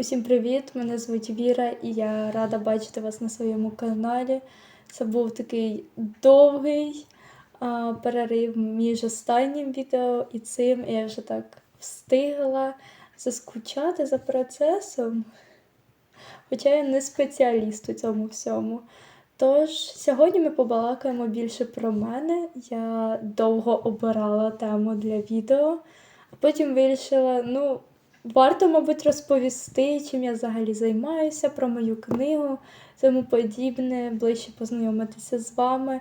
Усім привіт! Мене звуть Віра, і я рада бачити вас на своєму каналі. Це був такий довгий а, перерив між останнім відео і цим. Я вже так встигла заскучати за процесом. Хоча я не спеціаліст у цьому всьому. Тож, сьогодні ми побалакаємо більше про мене. Я довго обирала тему для відео, а потім вирішила, ну, варто, мабуть, розповісти, чим я взагалі займаюся, про мою книгу, тому подібне, ближче познайомитися з вами,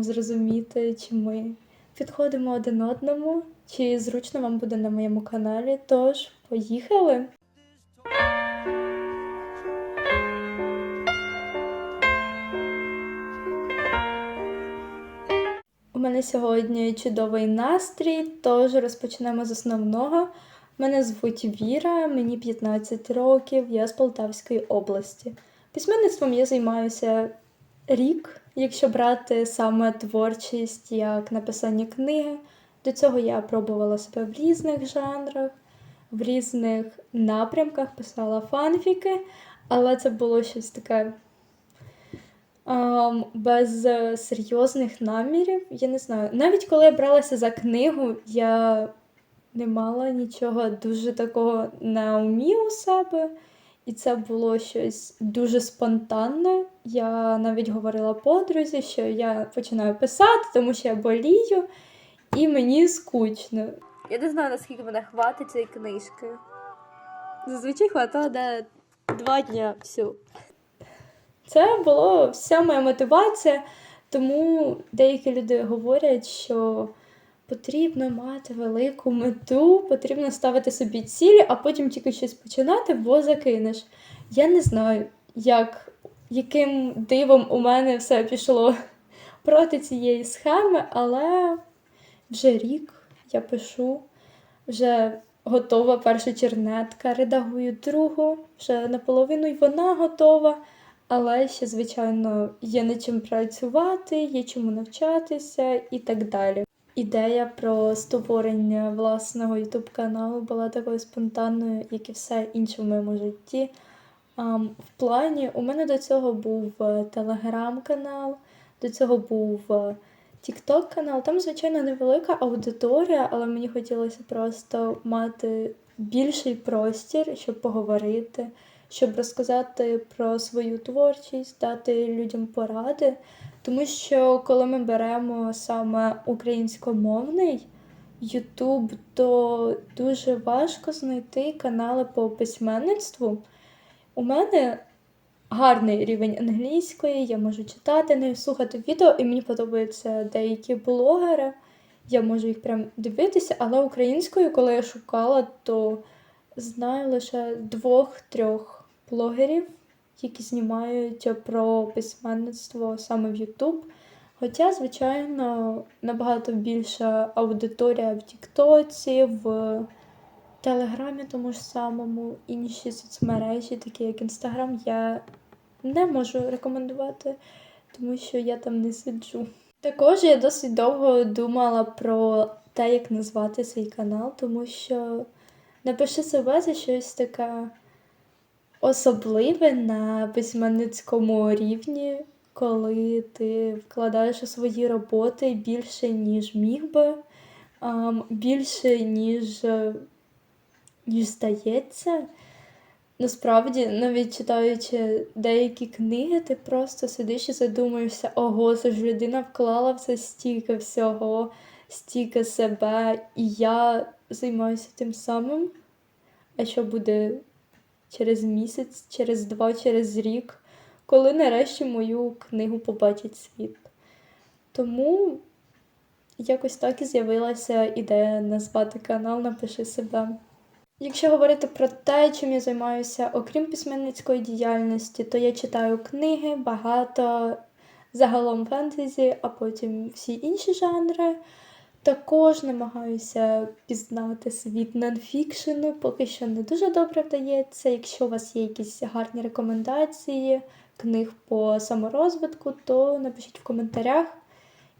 зрозуміти, чи ми підходимо один одному, чи зручно вам буде на моєму каналі. Тож, поїхали! У мене сьогодні чудовий настрій, тож розпочнемо з основного. Мене звуть Віра, мені 15 років, я з Полтавської області. Письменництвом я займаюся рік, якщо брати саме творчість як написання книги. До цього я пробувала себе в різних жанрах, в різних напрямках, писала фанфіки, але це було щось таке ам, без серйозних намірів. Я не знаю. Навіть коли я бралася за книгу, я не мала нічого дуже такого на умі у себе. І це було щось дуже спонтанне. Я навіть говорила подрузі, що я починаю писати, тому що я болію, і мені скучно. Я не знаю, наскільки мене хватить цієї книжки. Зазвичай хватало на два дня всю. Це була вся моя мотивація, тому деякі люди говорять, що потрібно мати велику мету, потрібно ставити собі цілі, а потім тільки щось починати, бо закинеш. Я не знаю, як, яким дивом у мене все пішло проти цієї схеми, але вже рік я пишу, вже готова перша чернетка, редагую другу, вже наполовину й вона готова. Але ще, звичайно, є над чим працювати, є чому навчатися і так далі. Ідея про створення власного youtube каналу була такою спонтанною, як і все інше в моєму житті. В плані у мене до цього був е, телеграм-канал, до цього був е, TikTok канал. Там, звичайно, невелика аудиторія, але мені хотілося просто мати більший простір, щоб поговорити, щоб розказати про свою творчість, дати людям поради. Тому що коли ми беремо саме українськомовний YouTube, то дуже важко знайти канали по письменництву. У мене гарний рівень англійської, я можу читати, не слухати відео, і мені подобаються деякі блогери. Я можу їх прям дивитися, але українською, коли я шукала, то знаю лише двох-трьох блогерів, які знімають про письменництво саме в YouTube. Хоча, звичайно, набагато більша аудиторія в Тіктоці, в Телеграмі тому ж самому, інші соцмережі, такі як Інстаграм, я не можу рекомендувати, тому що я там не сиджу. Також я досить довго думала про те, як назвати свій канал, тому що напиши себе це щось таке особливе на письменницькому рівні, коли ти вкладаєш у свої роботи більше, ніж міг би, більше, ніж, е, ніж здається. Насправді, навіть читаючи деякі книги, ти просто сидиш і задумуєшся, ого, це ж людина вклала в це стільки всього, стільки себе, і я займаюся тим самим. А що буде через місяць, через два, через рік, коли нарешті мою книгу побачить світ. Тому якось так і з'явилася ідея назвати канал Напиши себе. Якщо говорити про те, чим я займаюся, окрім письменницької діяльності, то я читаю книги, багато загалом фентезі, а потім всі інші жанри. Також намагаюся пізнати світ нонфікшену, поки що не дуже добре вдається. Якщо у вас є якісь гарні рекомендації книг по саморозвитку, то напишіть в коментарях.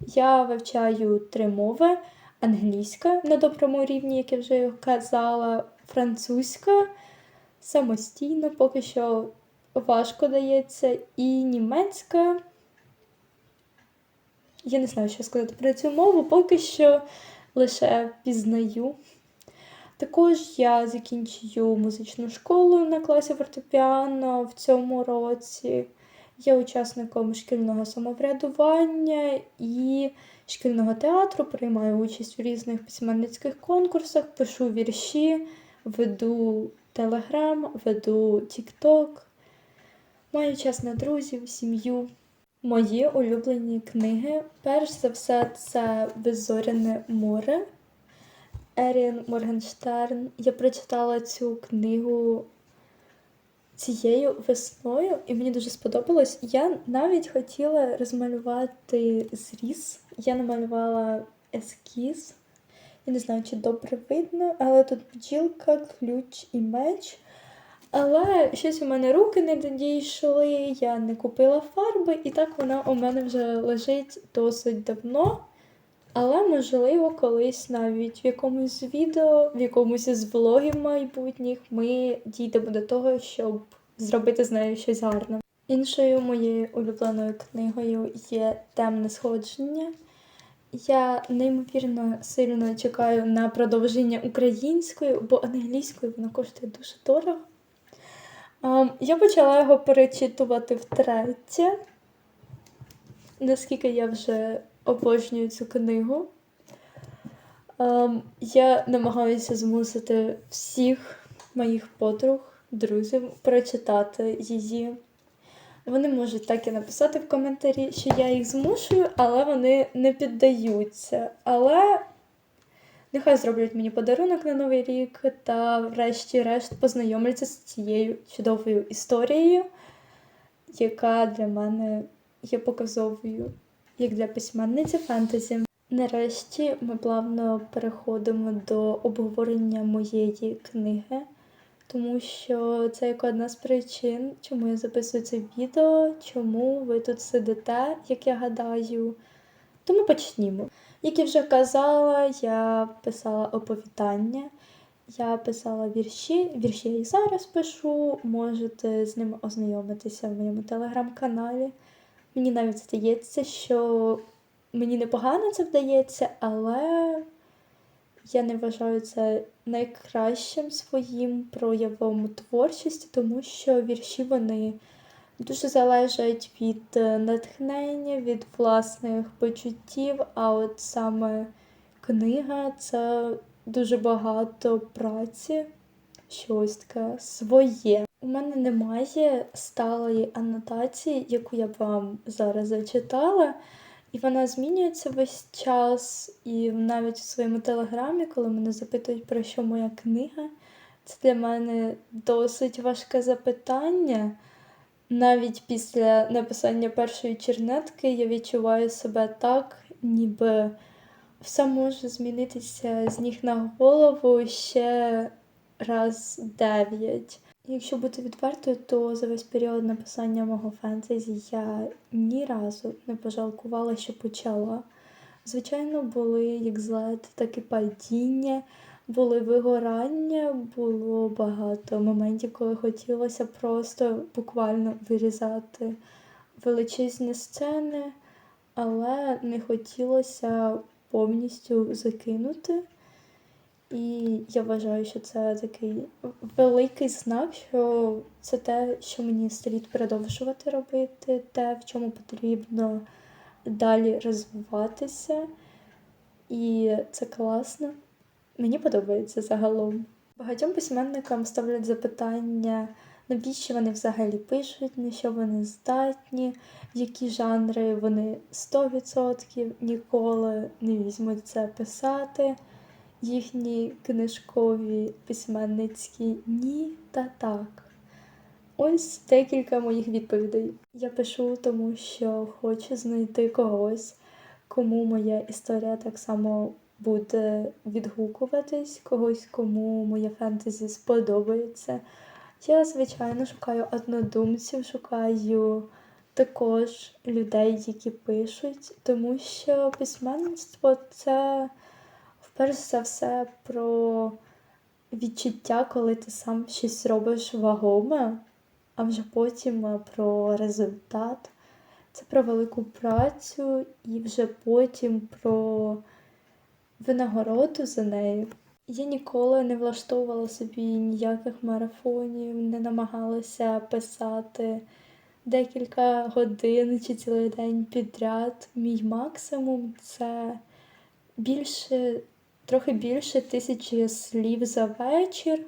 Я вивчаю три мови: англійська на доброму рівні, як я вже казала, французька, самостійно, поки що важко дається, і німецька. Я не знаю, що сказати про цю мову, поки що лише пізнаю. Також я закінчую музичну школу на класі фортепіано в цьому році. Є учасником шкільного самоврядування і шкільного театру, приймаю участь у різних письменницьких конкурсах, пишу вірші, веду телеграм, веду тікток. Маю час на друзів, сім'ю. Мої улюблені книги. Перш за все, це Беззоряне море. Ерін Моргенштерн. Я прочитала цю книгу цією весною, і мені дуже сподобалось. Я навіть хотіла розмалювати зріз. Я намалювала ескіз. Я не знаю, чи добре видно, але тут бджілка, ключ і меч. Але щось у мене руки не дійшли, я не купила фарби, і так вона у мене вже лежить досить давно. Але, можливо, колись навіть в якомусь відео, в якомусь із влогів майбутніх ми дійдемо до того, щоб зробити з нею щось гарне. Іншою моєю улюбленою книгою є Темне сходження. Я неймовірно сильно чекаю на продовження українською, бо англійською вона коштує дуже дорого. Um, я почала його перечитувати втретє, наскільки я вже обожнюю цю книгу. Um, я намагаюся змусити всіх моїх подруг, друзів прочитати її. Вони можуть так і написати в коментарі, що я їх змушую, але вони не піддаються. Але нехай зроблять мені подарунок на Новий рік та, врешті-решт, познайомляться з цією чудовою історією, яка для мене є показовою, як для письменниці фентезі. Нарешті ми плавно переходимо до обговорення моєї книги тому що це як одна з причин, чому я записую це відео, чому ви тут сидите, як я гадаю. Тому почнімо. Як я вже казала, я писала оповідання, я писала вірші, вірші я і зараз пишу, можете з ними ознайомитися в моєму телеграм-каналі. Мені навіть здається, що мені непогано це вдається, але я не вважаю це найкращим своїм проявом творчості, тому що вірші вони дуже залежать від е, натхнення, від власних почуттів, а от саме книга це дуже багато праці, щось таке своє. У мене немає сталої анотації, яку я б вам зараз зачитала. І вона змінюється весь час, і навіть у своєму телеграмі, коли мене запитують, про що моя книга, це для мене досить важке запитання. Навіть після написання першої чернетки я відчуваю себе так, ніби все може змінитися з ніг на голову ще раз дев'ять. Якщо бути відвертою, то за весь період написання мого фентезі я ні разу не пожалкувала, що почала. Звичайно, були як злет, так і падіння, були вигорання, було багато моментів, коли хотілося просто буквально вирізати величезні сцени, але не хотілося повністю закинути. І я вважаю, що це такий великий знак, що це те, що мені слід продовжувати робити, те, в чому потрібно далі розвиватися. І це класно. Мені подобається загалом. Багатьом письменникам ставлять запитання, навіщо вони взагалі пишуть, на що вони здатні, які жанри вони 100% ніколи не візьмуть це писати їхні книжкові письменницькі ні та так. Ось декілька моїх відповідей. Я пишу, тому що хочу знайти когось, кому моя історія так само буде відгукуватись, когось, кому моє фентезі сподобається. Я, звичайно, шукаю однодумців, шукаю також людей, які пишуть, тому що письменництво це перш за все про відчуття, коли ти сам щось робиш вагоме, а вже потім е, про результат. Це про велику працю і вже потім про винагороду за нею. Я ніколи не влаштовувала собі ніяких марафонів, не намагалася писати декілька годин чи цілий день підряд. Мій максимум це більше, трохи більше тисячі слів за вечір.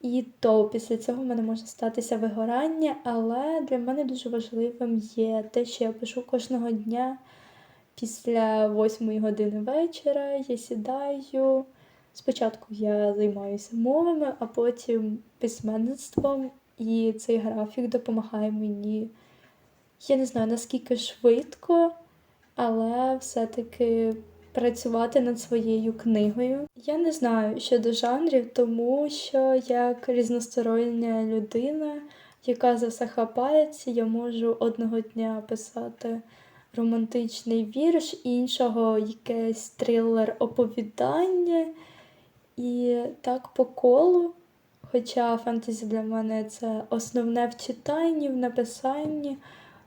І то після цього в мене може статися вигорання, але для мене дуже важливим є те, що я пишу кожного дня після восьмої години вечора. Я сідаю. Спочатку я займаюся мовами, а потім письменництвом, і цей графік допомагає мені. Я не знаю наскільки швидко, але все-таки працювати над своєю книгою. Я не знаю щодо жанрів, тому що як різностороння людина, яка за все хапається, я можу одного дня писати романтичний вірш, іншого якесь трилер оповідання. І так по колу. Хоча фентезі для мене це основне в читанні, в написанні.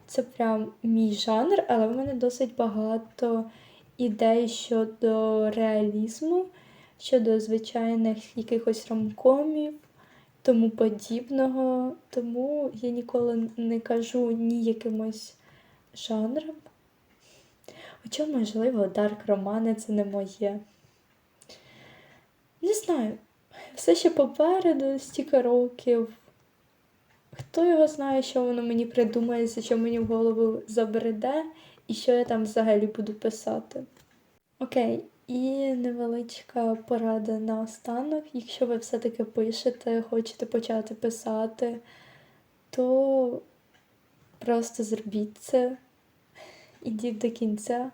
Це прям мій жанр, але в мене досить багато ідей щодо реалізму, щодо звичайних якихось ромкомів, тому подібного. Тому я ніколи не кажу ні якимось жанрам. Хоча, можливо, дарк романи це не моє. Не знаю, все ще попереду, стільки років. Хто його знає, що воно мені придумається, що мені в голову забреде, і що я там взагалі буду писати. Окей, і невеличка порада на останок. Якщо ви все-таки пишете, хочете почати писати, то просто зробіть це, ідіть до кінця.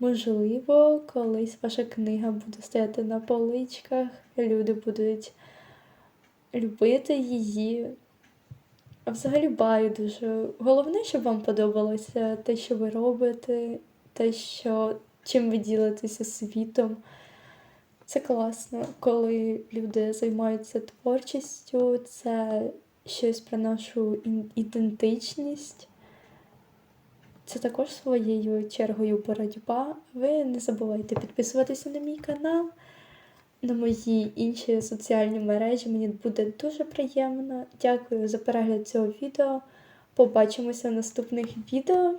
Можливо, колись ваша книга буде стояти на поличках, люди будуть любити її. Взагалі байдуже. Головне, щоб вам подобалося те, що ви робите, те, що чим ви ділитеся світом. Це класно, коли люди займаються творчістю, це щось про нашу ідентичність. Це також своєю чергою боротьба. Ви не забувайте підписуватися на мій канал, на мої інші соціальні мережі. Мені буде дуже приємно. Дякую за перегляд цього відео. Побачимося в наступних відео.